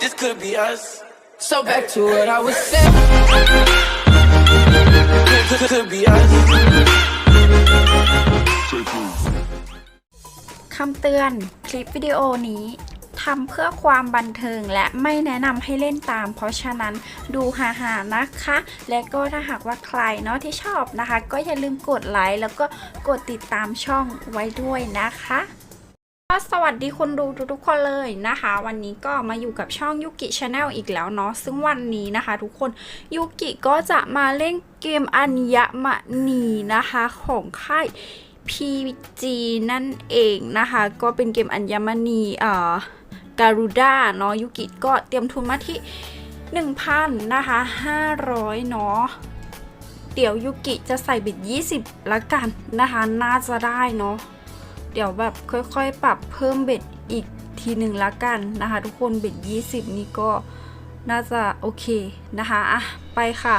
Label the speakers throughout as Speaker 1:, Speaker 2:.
Speaker 1: this could be us. So back to what I was saying. Could, could, could be us.
Speaker 2: คำเตือน คลิปวิดีโอนี้ทำเพื่อความบันเทิงและไม่แนะนำให้เล่นตาม เพราะฉะนั้นดูหาๆนะคะ และก็ถ้าหากว่าใครเนาะที่ชอบนะคะ ก็อย่าลืมกดไลค์แล้วก็กดติดตามช่องไว้ด้วยนะคะก็ สวัสดีคนดูทุกๆคนเลยนะคะ วันนี้ก็มาอยู่กับช่องยุกิชาแนลอีกแล้วเนาะซึ่งวันนี้นะคะทุกคนยุกิก็จะมาเล่นเกมอัญญมณีนะคะของค่าย PG นั่นเองนะคะ ก็เป็นเกมอัญมณีเอ่อการูด้าเนาะยุกิก็เตรียมทุนมาที่ 1,000นะคะ500 เนาะเดี๋ยวยุกิจะใส่บิด 20ละกันนะคะ น่าจะได้เนาะ เดี๋ยวแบบค่อยๆ ปรับเพิ่มเบ็ดอีกทีหนึ่งละกันนะคะ ทุกคนเบ็ด20 นี่ก็น่าจะโอเคนะคะอะไปค่ะ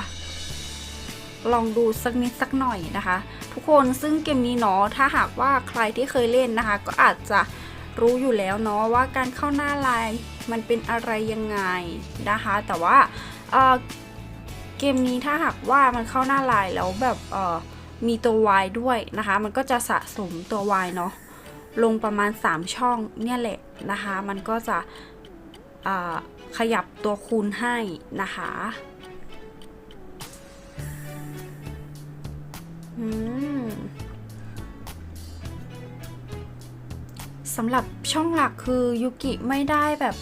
Speaker 2: ลองดูสักนิดสักหน่อยนะคะ ทุกคนซึ่งเกมนี้เนาะถ้าหากว่าใครที่เคยเล่นนะคะ ก็อาจจะรู้อยู่แล้วเนาะว่าการเข้าหน้าไลน์มันเป็นอะไรยังไงนะคะ แต่ว่าเเกมนี้ถ้าหากว่ามันเข้าหน้าไลน์แล้วแบบเออ มีตัว Y ด้วยนะคะ มันก็จะสะสมตัว Y เนาะลงประมาณ 3 ช่องเนี่ยแหละนะคะ มันก็จะขยับตัวคูณให้นะคะสำหรับช่องหลักคือยูกิไม่ได้แบบ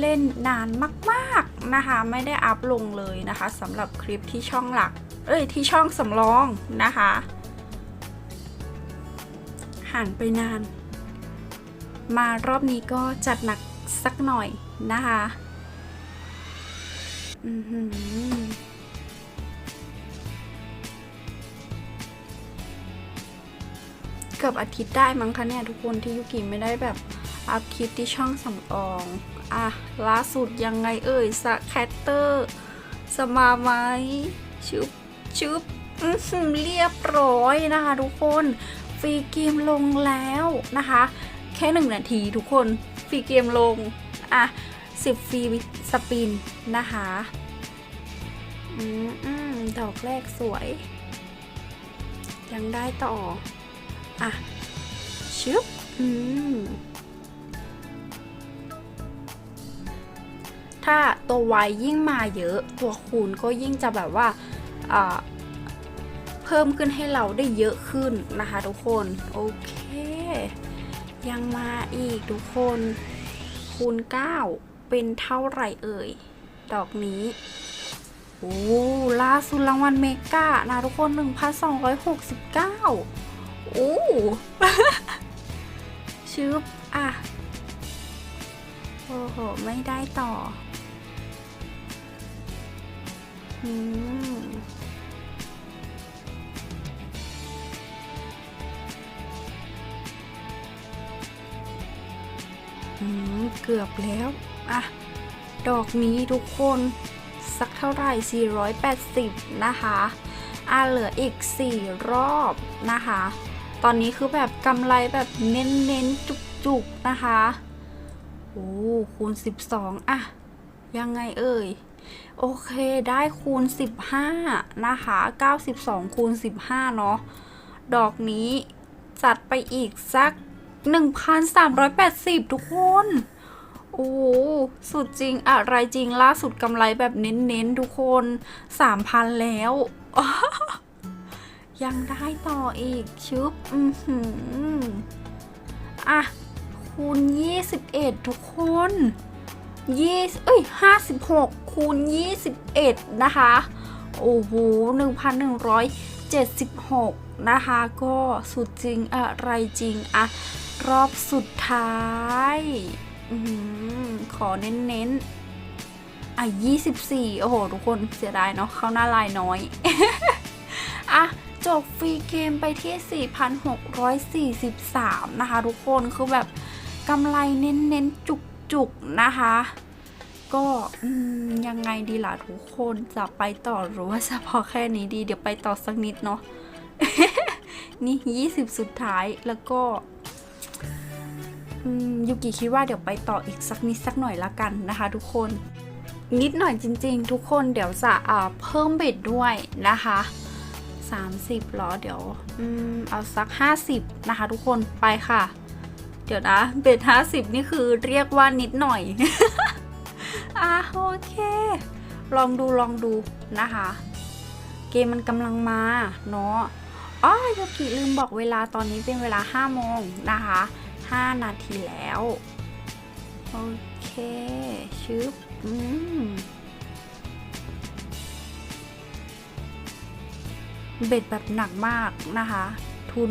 Speaker 2: เล่นนานมากๆนะคะ ไม่ได้อัพลงเลยนะคะสำหรับคลิปที่ช่องหลัก เอ้ยที่ช่องสำรองนะคะ ห่างไปนาน มารอบนี้ก็จัดหนักสักหน่อยนะคะอือเกือบอาทิตย์ได้มั้งคะเนี่ยทุกคนที่ยุกิไม่ได้แบบอัพคลิปที่ช่องสำออง อะล่าสุดยังไงเอ่ยสแคตเตอร์สมาไหมชุบชุบเรียบร้อยนะคะทุกคนฟรีเกมลงแล้วนะคะ แค่หนึ่งนาทีทุกคนฟรีเกมลง อะสิบฟรีสปินนะคะอืมอืมดอกแรกสวย ยังได้ต่อ อะชึบอืม ถ้าตัววายยิ่งมาเยอะ ตัวคูณก็ยิ่งจะแบบว่าเพิ่มขึ้นให้เราได้เยอะขึ้นนะคะทุกคน โอเค ยังมาอีกทุกคน คูณ 9 เป็นเท่าไหร่เอ่ย ดอกนี้โอ้ล่าสุดรางวัลเมกานะทุกคน 1,269 โอ้ชึบอะ โอ้โห ไม่ได้ต่อ เกือบแล้ว อะ ดอกนี้ทุกคนสักเท่าไหร่ 480 นะคะอะเหลืออีก 4 รอบนะคะ ตอนนี้คือแบบกำไรแบบเน้นๆ จุกๆ นะคะ โอ้คูณ 12 อะ ยังไงเอ่ย โอเคได้คูณ 15 นะคะ 92 คูณ 15 เนาะดอกนี้จัดไปอีกสัก 1,380 ทุกคน โอ้สุดจริงอะไรจริงล่าสุดกำไรแบบเน้นๆ ทุกคน 3,000 แล้ว ยังได้ต่ออีกชึบอือหืออะคูณ 21 ทุกคน ยี่เอ้ย56คูณ21นะคะ โอ้โห1,176นะคะก็สุดจริงอะไรจริงอะรอบสุดท้ายอือหือขอเน้นๆ อะ24โอ้โห ทุกคนเสียดายเนาะเข้าหน้าลายน้อย อะจบฟรีเกมไปที่ 4,643 นะคะทุกคนคือแบบกำไรเน้นๆ จุก ๆนะคะ ก็ยังไงดีล่ะทุกคนจะไปต่อหรือว่าจะพอแค่นี้ดีเดี๋ยวไปต่อสักนิดเนาะนี่ 20 สุดท้ายแล้วก็ยูกิคิดว่าเดี๋ยวไปต่ออีกสักนิดสักหน่อยละกันนะคะ ทุกคน นิดหน่อยจริง ๆ ทุกคนเดี๋ยวจะเอ่อเพิ่มเบ็ดด้วยนะคะ 30หรอเดี๋ยวอเอาสัก 50 นะคะ ทุกคนไปค่ะ เดี๋ยวนะเบ็ด50นี่คือเรียกว่านิดหน่อย อะโอเค ลองดูลองดูนะคะ เกมมันกำลังมาเนาะอ๋อยูกิลืมบอกเวลาตอนนี้เป็นเวลา5โมงนะคะ5นาทีแล้ว โอเคชึบอืมเบ็ดแบบหนักมากนะคะ ทุน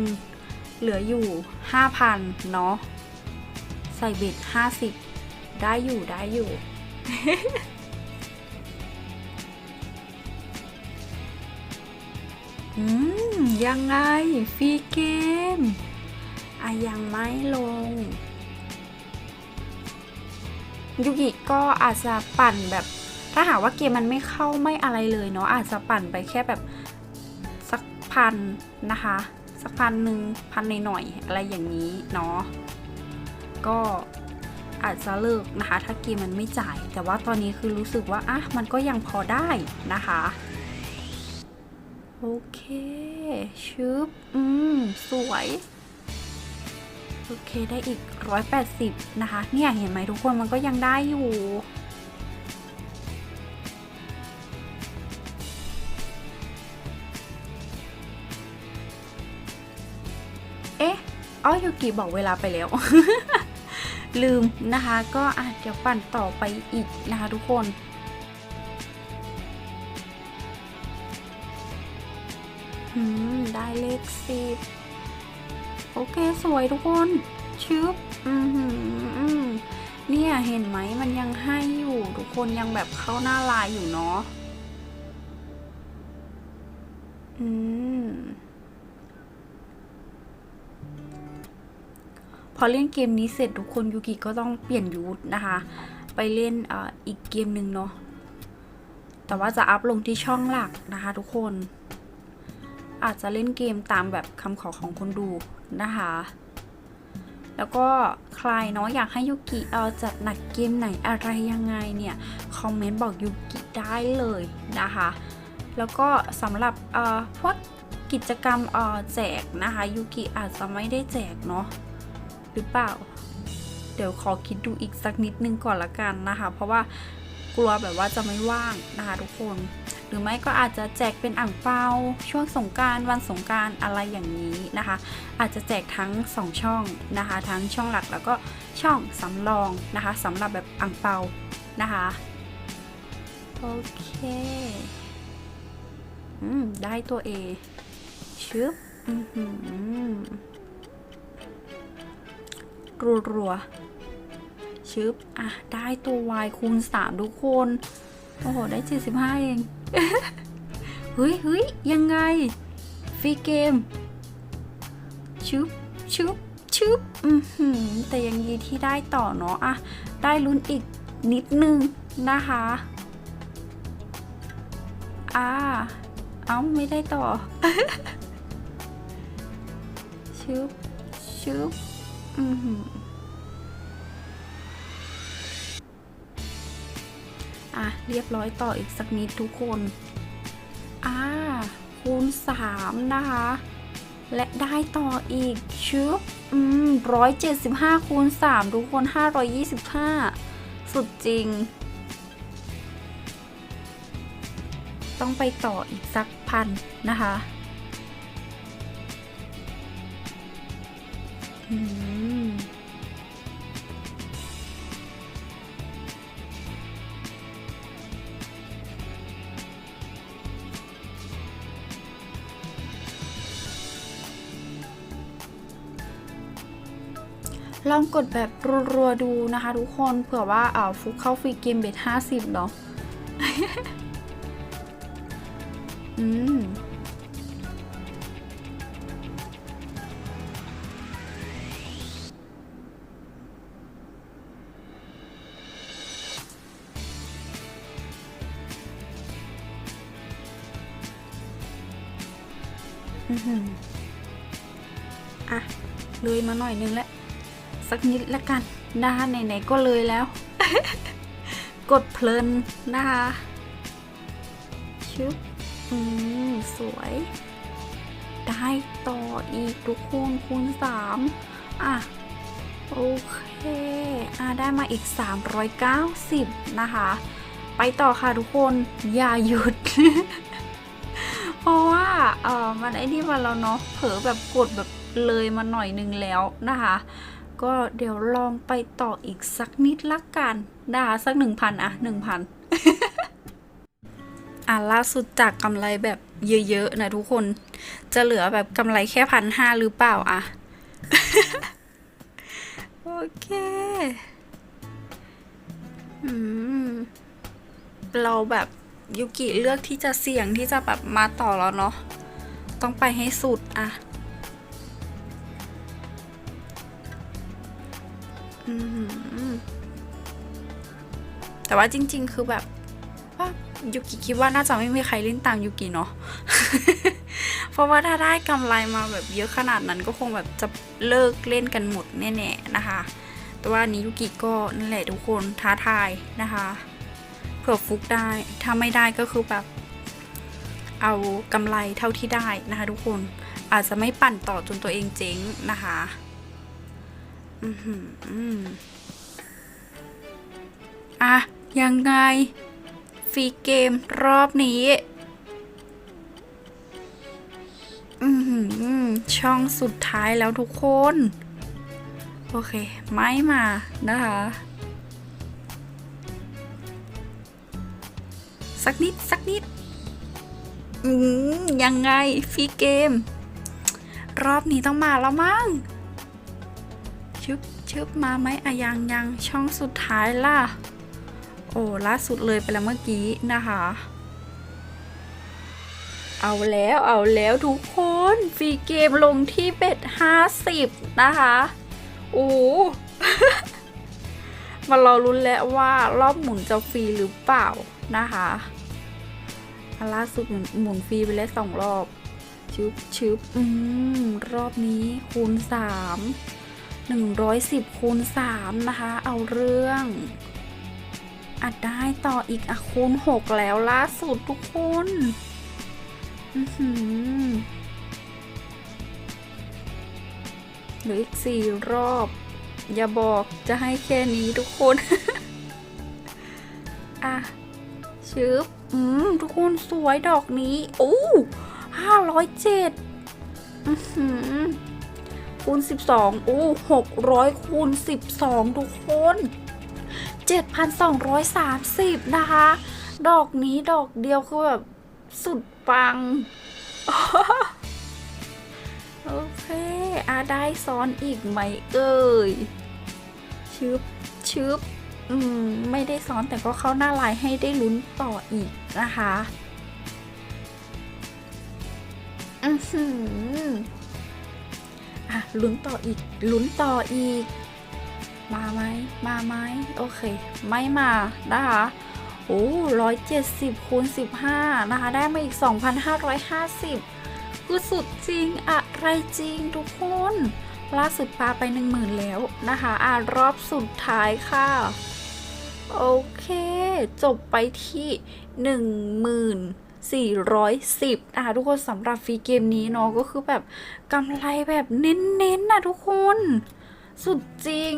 Speaker 2: เหลืออยู่ 5,000 เนาะ ใส่เบ็ด50 ได้อยู่ได้อยู่ อืม ยังไง ฟรีเกมอะยังไม่ลงยูกิก็อาจจะปั่นแบบ ถ้าหากว่าเกมมันไม่เข้าไม่อะไรเลยเนาะอาจจะปั่นไปแค่แบบสักพันนะคะ สักพันหนึ่งพันหน่อยๆอะไรอย่างนี้เนาะก็อาจจะเลิกนะคะ ถ้าเกมมันไม่จ่าย แต่ว่าตอนนี้คือรู้สึกว่าอะมันก็ยังพอได้นะคะโอเคชึบอืม สวย โอเคได้อีก 180 นะคะ เนี่ย เห็นไหมทุกคนมันก็ยังได้อยู่ อ๋อยูกิบอกเวลาไปแล้ว ลืมนะคะ ก็อะเดี๋ยวปั่นต่อไปอีกนะคะทุกคนอืมได้เลขสิบโอเคสวยทุกคนชึบอืมอืมเนี่ยเห็นไหมมันยังให้อยู่ ทุกคนยังแบบเข้าหน้าลายอยู่เนาะอืม พอเล่นเกมนี้เสร็จทุกคนยูกิก็ต้องเปลี่ยนยูทนะคะ ไปเล่นออีกเกมหนึ่งเนาะแต่ว่าจะอัพลงที่ช่องหลักนะคะทุกคน อาจจะเล่นเกมตามแบบคำขอของคนดูนะคะ แล้วก็ใครเนาะอยากให้ยูกิเออจัดหนักเกมไหนอะไรยังไงเนี่ย คอมเมนต์บอกยูกิได้เลยนะคะ แล้วก็สำหรับเออพวกกิจกรรมเออแจกนะคะยูกิอาจจะไม่ได้แจกเนาะ หรือเปล่า เดี๋ยวขอคิดดูอีกสักนิดนึงก่อนละกันนะคะ เพราะว่ากลัวแบบว่าจะไม่ว่างนะคะทุกคน หรือไม่ก็อาจจะแจกเป็นอ่างเปาช่วงสงการวันสงการอะไรอย่างนี้นะคะ อาจจะแจกทั้ง 2 ช่องนะคะ ทั้งช่องหลักแล้วก็ช่องสำรองนะคะสำหรับแบบอ่างเปานะคะโอเคอืมได้ตัว A ชึบอือหือ รัวๆชึบอะ ได้ตัว Y คูณ 3 ทุกคน โอ้โห ได้ 75 เอง เฮ้ยเฮ้ยยังไง ฟรีเกมชึบชึบชึบอือหือแต่ยังดีที่ได้ต่อเนาะอะ ได้ลุ้นอีกนิดนึงนะคะอ่าเอ้าไม่ได้ต่อชึบชึบ อือหืออะ เรียบร้อยต่ออีกสักนิดทุกคน อ่า คูณ 3 นะคะ และได้ต่ออีกชึบอืมร้อยเจ็ดสิบห้าคูณ3ทุกคน525สุดจริง ต้องไปต่ออีกสักพันนะคะ ลองกดแบบรัวๆดูนะคะทุกคนเผื่อว่าเอ่อฟุกเข้าฟรีเกมเบทห้าสิบเนาะอืม อะ เลยมาหน่อยนึงแล้วสักนิดละกันนะคะไหนๆก็เลยแล้ว กดเพลินนะคะชึบอืม สวย ได้ต่ออีกทุกคนคูณสามอะ โอเค อะ ได้มาอีก 390 นะคะ ไปต่อค่ะทุกคน อย่าหยุด ราะว่าเออมันไอ้นี่มาแล้วเนาะเผลอแบบกดแบบเลยมาหน่อยนึงแล้วนะคะ ก็เดี๋ยวลองไปต่ออีกสักนิดละกันนะคะสักหนึ่งพันอะหนึ่งพันอะล่าสุดจากกำไรแบบเยอะๆนะทุกคน จะเหลือแบบกำไรแค่พันห้าหรือเปล่าอะโอเค อืม เราแบบ ยุกิเลือกที่จะเสี่ยงที่จะแบบมาต่อแล้วเนาะต้องไปให้สุดอะอืแต่ว่าจริง ๆ คือแบบว่ายุกิคิดว่าน่าจะไม่มีใครเล่นตามยุกิเนาะ เพราะว่าถ้าได้กำไรมาแบบเยอะขนาดนั้นก็คงแบบจะเลิกเล่นกันหมดแน่ๆนะคะ แต่ว่านี้ยุกิก็นั่นแหละทุกคนท้าทายนะคะ เผื่อฟุกได้ ถ้าไม่ได้ก็คือแบบ เอากำไรเท่าที่ได้นะคะทุกคนอาจจะไม่ปั่นต่อจนตัวเองเจ๊งนะคะอือหืออืมอะ ยังไง ฟรีเกมรอบนี้อือหือช่องสุดท้ายแล้วทุกคน โอเค ไม่มานะคะ สักนิด สักนิด อืมยังไงฟรีเกม รอบนี้ต้องมาแล้วมั้งชึบชึบมาไหมอะยังยังช่องสุดท้ายล่ะ โอ้ล่าสุดเลยไปแล้วเมื่อกี้นะคะ เอาแล้วเอาแล้วทุกคนฟรีเกมลงที่เบ็ดห้าสิบนะคะโอ้มารอรุ้นแล้วว่ารอบหมุนจะฟรีหรือเปล่า นะคะอันล่าสุดหมุนฟรีไปแล้วสองรอบชึบชึบอืมรอบนี้คูณสามหนึ่งร้อยสิบคูณสามนะคะ เอาเรื่องอัดได้ต่ออีกอะคูณหกแล้วล่าสุดทุกคนอือหือเหลืออีกสี่รอบ อย่าบอกจะให้แค่นี้ทุกคน อะ ชึบอืมทุกคนสวยดอกนี้โอ้ห้าร้อยเจ็ดคูณสิบสองโอ้หกร้อยคูณสิบสองทุกคนเจ็ดพันสองร้อยสามสิบนะคะ ดอกนี้ดอกเดียวคือแบบสุดปัง โอเคอาได้ซ้อนอีกไหมเอ่ยชึบชึบ ไม่ได้ซ้อนแต่ก็เข้าหน้าลายให้ได้ลุ้นต่ออีกนะคะอือหืออะลุ้นต่ออีกลุ้นต่ออีก มาไหมมาไหมโอเค ไม่มานะคะโอ้ร้อยเจ็ดสิบคูณสิบห้านะคะ ได้มาอีกสองพันห้าร้อยห้าสิบคือสุดจริงอะไรจริงทุกคนล่าสุดปลาไปหนึ่งหมื่นแล้วนะคะ อ่ารอบสุดท้ายค่ะ โอเค จบไปที่หนึ่งหมื่นสี่ร้อยสิบนะคะทุกคนสำหรับฟรีเกมนี้เนาะก็คือแบบกำไรแบบเน้นๆนะทุกคน สุดจริง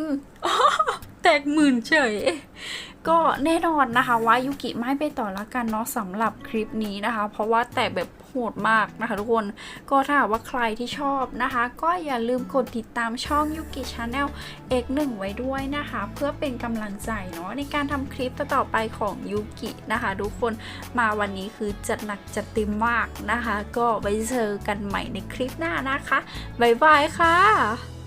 Speaker 2: แตกหมื่นเฉย ก็แน่นอนนะคะว่ายุกิไม่ไปต่อละกันเนาะสำหรับคลิปนี้นะคะ เพราะว่าแต่แบบโหดมากนะคะทุกคนก็ถ้าว่าใครที่ชอบนะคะ ก็อย่าลืมกดติดตามช่องยุกิชาแนล X1 ไว้ด้วยนะคะ เพื่อเป็นกำลังใจเนาะในการทำคลิปต่อไปของยุกินะคะ ทุกคนมาวันนี้คือจัดหนักจัดเต็มมากนะคะ ก็ไว้เจอกันใหม่ในคลิปหน้านะคะบ๊ายบายค่ะ